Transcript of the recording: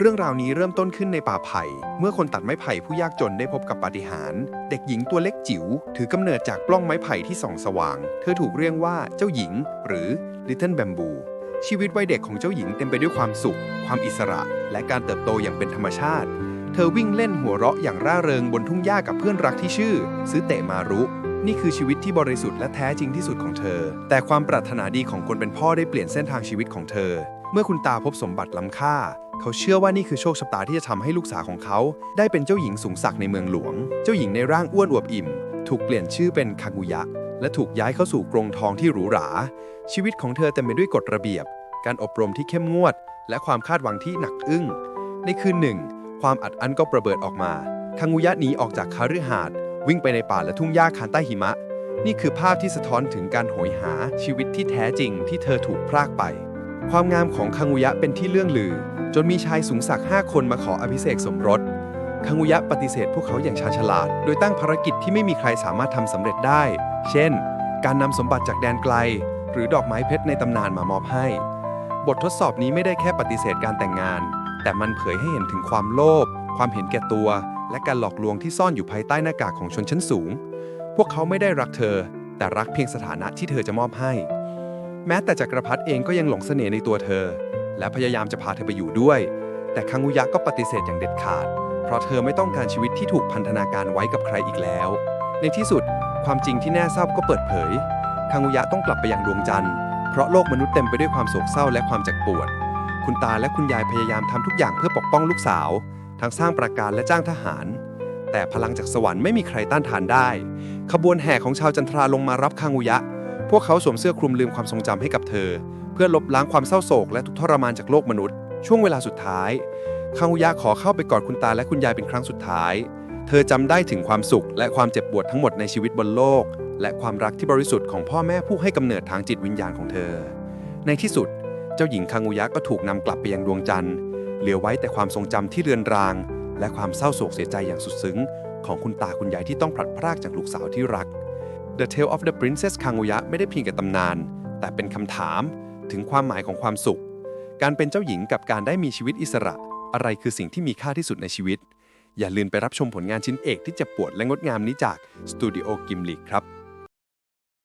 เรื่องราวนี้เริ่มต้นขึ้นในป่าไผ่ เมื่อคนตัดไม้ไผ่ผู้ยากจนได้พบกับปาฏิหาริย์เด็กหญิงตัวเล็กจิ๋วถือกำเนิดจากปล้องไม้ไผ่ที่ส่องสว่าง เธอถูกเรียกว่าเจ้าหญิง หรือ Little Bamboo ชีวิตวัยเด็กของเจ้าหญิงเต็มไปด้วยความสุข ความอิสระ และการเติบโตอย่างเป็นธรรมชาติ เธอวิ่งเล่นหัวเราะอย่างร่าเริงบนทุ่งหญ้ากับเพื่อนรักที่ชื่อซื้อเตะมารุ นี่คือชีวิตที่บริสุทธิ์และแท้จริงที่สุดของเธอ แต่ความปรารถนาดีของคนเป็นพ่อได้เปลี่ยนเส้นทางชีวิตของเธอ เมื่อคุณตาพบสมบัติล้ำค่า เขาเชื่อว่านี่คือโชคชะตาที่จะทำให้ลูกสาวของเขา ได้เป็นเจ้าหญิงสูงศักดิ์ในเมืองหลวง เจ้าหญิงในร่างอ้วนอวบอิ่ม ถูกเปลี่ยนชื่อเป็นคากุยะ และถูกย้ายเข้าสู่กรงทองที่หรูหรา ชีวิตของเธอเต็มไปด้วยกฎระเบียบ การอบรมที่เข้มงวด และความคาดหวังที่หนักอึ้ง ในคืนหนึ่ง ความอัดอั้นก็ประเบิดออกมาคางูยะหนีออกจากคาฤหาสน์วิ่งไปในป่าและทุ่งหญ้าคานใต้หิมะ นี่คือภาพที่สะท้อนถึงการโหยหาชีวิตที่แท้จริงที่เธอถูกพรากไป ความงามของคางูยะเป็นที่เลื่องลือ จนมีชายสูงศักดิ์5คนมาขออภิเษกสมรสคางูยะปฏิเสธพวกเขาอย่างชาญฉลาด โดยตั้งภารกิจที่ไม่มีใครสามารถทำสำเร็จได้ เช่น การนำสมบัติจากแดนไกล หรือดอกไม้เพชรในตำนานมามอบให้ บททดสอบนี้ไม่ได้แค่ปฏิเสธการแต่งงาน แต่มันเผยให้เห็นถึงความโลภ ความเห็นแก่ตัว และการหลอกลวงที่ซ่อนอยู่ภายใต้หน้ากากของชนชั้นสูง พวกเขาไม่ได้รักเธอ แต่รักเพียงสถานะที่เธอจะมอบให้ แม้แต่จักรพรรดิเองก็ยังหลงเสน่ห์ในตัวเธอ และพยายามจะพาเธอไปอยู่ด้วย แต่คังุยะก็ปฏิเสธอย่างเด็ดขาด เพราะเธอไม่ต้องการชีวิตที่ถูกพันธนาการไว้กับใครอีกแล้ว ในที่สุดความจริงที่แน่เศร้าก็เปิดเผย คังุยะต้องกลับไปยังดวงจันทร์ เพราะโลกมนุษย์เต็มไปด้วยความโศกเศร้าและความเจ็บปวด คุณตาและคุณยายพยายามทำทุกอย่างเพื่อปกป้องลูกสาว ทั้งสร้างปราการและจ้างทหาร แต่พลังจากสวรรค์ไม่มีใครต้านทานได้ ขบวนแห่ของชาวจันทราลงมารับคังอุยะ พวกเขาสวมเสื้อคลุมลืมความทรงจำให้กับเธอ เพื่อลบล้างความเศร้าโศกและทุกทรมานจากโลกมนุษย์ ช่วงเวลาสุดท้ายคังอุยะขอเข้าไปกอดคุณตาและคุณยายเป็นครั้งสุดท้าย เธอจำได้ถึงความสุขและความเจ็บปวดทั้งหมดในชีวิตบนโลก และความรักที่บริสุทธิ์ของพ่อแม่ผู้ให้กำเนิดทางจิตวิญญาณของเธอ ในที่สุด เจ้าหญิงคังอุยะก็ถูกนำกลับไปยังดวงจันทร์ เหลือไว้แต่ความทรงจำที่เรือนราง และความเศร้าโศกเสียใจอย่างสุดซึ้ง ของคุณตาคุณยายที่ต้องพลัดพรากจากลูกสาวที่รัก The Tale of the Princess Kaguya ไม่ได้เพียงแต่ตำนาน แต่เป็นคำถามถึงความหมายของความสุข การเป็นเจ้าหญิงกับการได้มีชีวิตอิสระ อะไรคือสิ่งที่มีค่าที่สุดในชีวิต อย่าลืมไปรับชมผลงานชิ้นเอกที่เจะปวดและงดงามนี้จากสตูดิโอกิมลิครับ